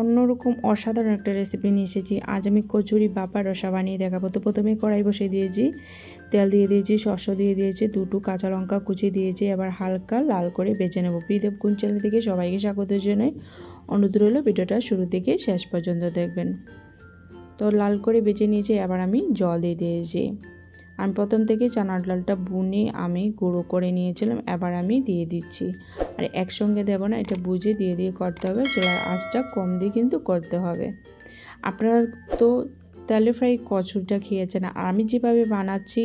অন্যরকম অসাধারণ একটা রেসিপি নিয়ে এসেছি। আজ আমি কচুরি বাপা রসা বানিয়ে দেখাবো। তো প্রথমে কড়াই বসিয়ে দিয়েছি, তেল দিয়ে দিয়েছি শস্য দিয়ে দিয়েছি, দুটো কাঁচা লঙ্কা কুচি দিয়েছি, এবার হালকা লাল করে বেছে নেব। কুন চ্যানেল থেকে সবাইকে স্বাগত জানাই। অনুরোধ রইল ভিডিওটা শুরু থেকে শেষ পর্যন্ত দেখবেন। তো লাল করে বেছে নিয়েছি, এবার আমি জল দিয়ে দিয়েছি। আমি প্রথম থেকে চানার ডালটা বুনে আমি গুঁড়ো করে নিয়েছিলাম, এবার আমি দিয়ে দিচ্ছি। আর একসঙ্গে দেব না, এটা বুঝে দিয়ে দিয়ে করতে হবে চুলার আঁচটা কম দিয়ে কিন্তু করতে হবে। আপনারা তো তেলে ফ্রাই কচুরটা খেয়েছেন, আর আমি যেভাবে বানাচ্ছি,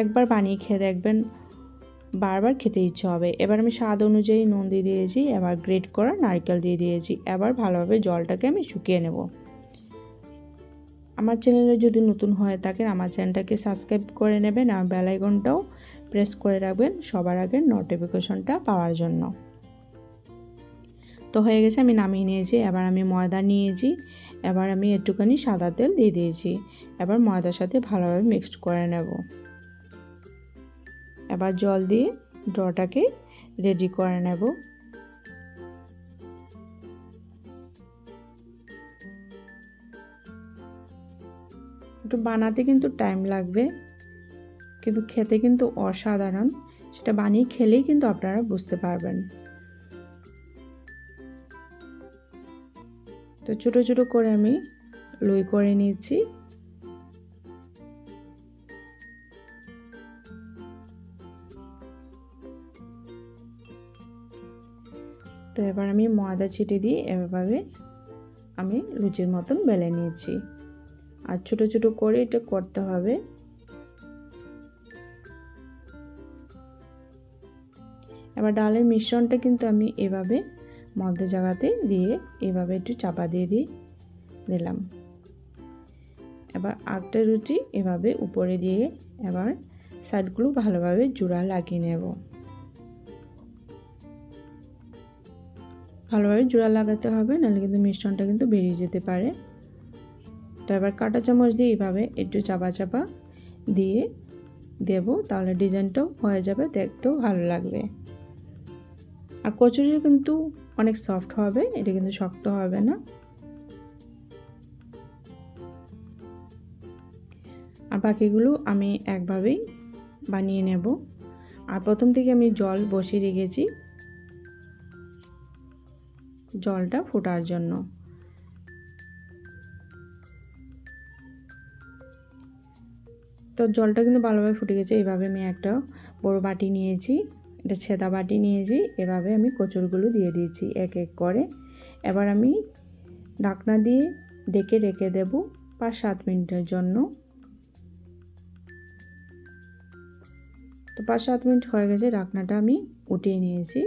একবার বানিয়ে খেয়ে দেখবেন, বারবার খেতে ইচ্ছে হবে। এবার আমি স্বাদ অনুযায়ী নুন দিয়ে দিয়েছি, এবার গ্রেট করা নারকেল দিয়ে দিয়েছি, এবার ভালোভাবে জলটাকে আমি শুকিয়ে নেব। আমার চ্যানেলে যদি নতুন হয়ে থাকেন, আমার চ্যানেলটাকে সাবস্ক্রাইব করে নেবেন, আর বেলাইকনটাও প্রেস করে রাখবেন সবার আগে নোটিফিকেশনটা পাওয়ার জন্য। তো হয়ে গেছে, আমি নামিয়ে নিয়েছি। এবার আমি ময়দা নিয়েছি। এবার আমি একটুখানি সাদা তেল দিয়ে দিয়েছি। এবার ময়দার সাথে ভালোভাবে মিক্সড করে নেব। এবার জল দিয়ে ডটাকে রেডি করে নেব। একটু বানাতে কিন্তু টাইম লাগবে। কিন্তু খেতে কিন্তু অসাধারণ। সেটা বানিয়ে খেলেই কিন্তু আপনারা বুঝতে পারবেন। তো ছোট ছোট করে আমি লই করে নিয়েছি। তো এবার আমি ময়দা ছিটে দিয়ে এভাবে আমি লুচির মতন বেলে নিয়েছি। আর ছোট ছোট করে এটা করতে হবে। এবার ডালের মিশ্রণটা কিন্তু আমি এভাবে মধ্য জায়গাতে দিয়ে এভাবে একটু চাপা দিয়ে দিয়ে দিলাম। এবার আটটা রুটি এভাবে উপরে দিয়ে এবার সাইডগুলো ভালোভাবে জোড়া লাগিয়ে নেব। ভালোভাবে জোড়া লাগাতে হবে, নাহলে কিন্তু মিশ্রণটা কিন্তু বেরিয়ে যেতে পারে। তো এবার কাঁটা চামচ দিয়ে এইভাবে একটু চাপা চাপা দিয়ে দেব, তাহলে ডিজাইনটাও হয়ে যাবে, দেখতেও ভালো লাগবে। আর কচুরি কিন্তু অনেক সফট হবে, এটা কিন্তু শক্ত হবে না। আর বাকিগুলো আমি একভাবেই বানিয়ে নেব। আর প্রথম থেকে আমি জল বসিয়ে রেখেছি, জলটা ফোটার জন্য। তো জলটা কিন্তু ভালোভাবে ফুটে গেছে, এইভাবে আমি একটা বড় বাটি নিয়েছি। এটা ছেদা বাটি নিয়েছি, এভাবে আমি কচুরগুলো দিয়ে দিয়েছি এক এক করে। এবার আমি ঢাকনা দিয়ে ডেকে রেখে দেব পাঁচ সাত মিনিটের জন্য। তো পাঁচ সাত মিনিট হয়ে গেছে, ঢাকনাটা আমি উঠিয়ে নিয়েছি।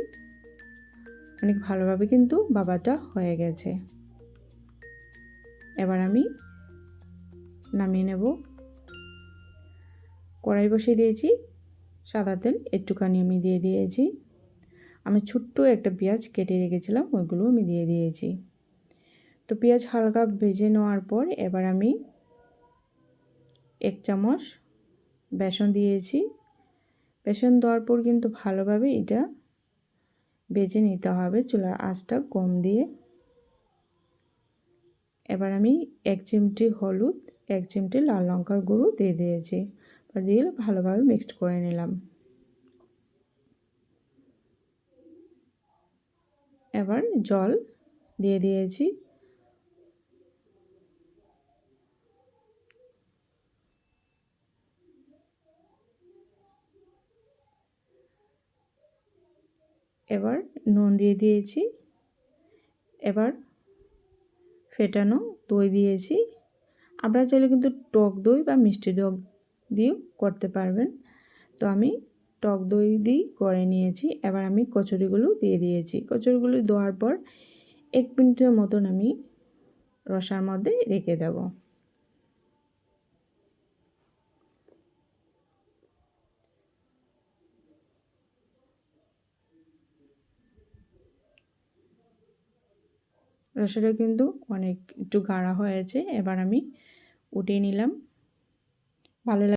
অনেক ভালোভাবে কিন্তু বাবাটা হয়ে গেছে। এবার আমি নামিয়ে নেব। কড়াই বসিয়ে দিয়েছি সাদা তেল একটুখানি আমি দিয়ে দিয়েছি। আমি ছোট্ট একটা পেঁয়াজ কেটে রেখেছিলাম, ওইগুলো আমি দিয়ে দিয়েছি। তো পেঁয়াজ হালকা ভেজে নেওয়ার পর এবার আমি এক চামচ বেসন দিয়েছি। বেসন দেওয়ার পর কিন্তু ভালোভাবে এটা বেজে নিতে হবে, চুলার আঁচটা কম দিয়ে। এবার আমি এক চিমটি হলুদ, এক চিমটি লাল লঙ্কার গুঁড়ো দিয়ে দিয়েছি। দিয়ে ভালোভাবে মিক্সড করে নিলাম। এবার জল দিয়ে দিয়েছি। এবার নুন দিয়ে দিয়েছি। এবার ফেটানো দই দিয়েছি। আপনারা চাইলে কিন্তু টক দই বা মিষ্টি দই দিয়েও করতে পারবেন। তো আমি টক দই দিয়েই করে নিয়েছি। এবার আমি কচুরিগুলো দিয়ে দিয়েছি। কচুরিগুলো দেওয়ার পর এক মিনিটের মতন আমি রসার মধ্যে রেখে দেব। রসাটা কিন্তু অনেক একটু গাঢ়া হয়েছে। এবার আমি উঠিয়ে নিলাম। ভালো